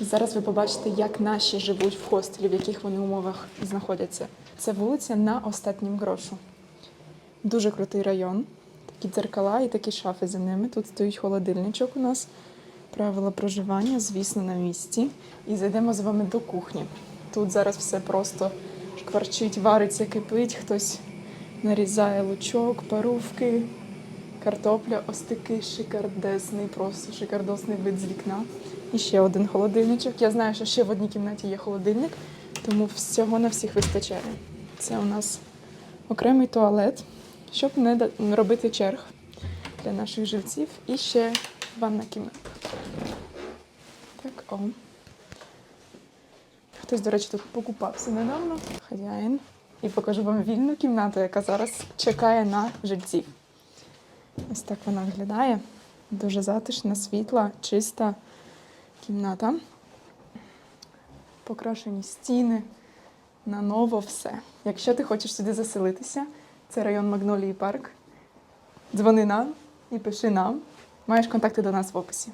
Зараз ви побачите, як наші живуть в хостелі, в яких вони умовах знаходяться. Це вулиця на останнім грошу. Дуже крутий район. Такі дзеркала і такі шафи за ними. Тут стоїть холодильничок у нас. Правила проживання, звісно, на місці. І зайдемо з вами до кухні. Тут зараз все просто шкварчить, вариться, кипить, хтось нарізає лучок, парувки, картопля, ось такий шикардесний, просто шикардосний вид з вікна. І ще один холодильничок. Я знаю, що ще в одній кімнаті є холодильник, тому всього на всіх вистачає. Це у нас окремий туалет, щоб не робити черг для наших живців. І ще ванна кімната. Так, о. Хтось, до речі, тут покупався недавно. Хазяїн. І покажу вам вільну кімнату, яка зараз чекає на жильців. Ось так вона виглядає. Дуже затишна, світла, чиста кімната. Покрашені стіни, на ново все. Якщо ти хочеш сюди заселитися, це район Магнолії Парк. Дзвони нам і пиши нам. Маєш контакти до нас в описі.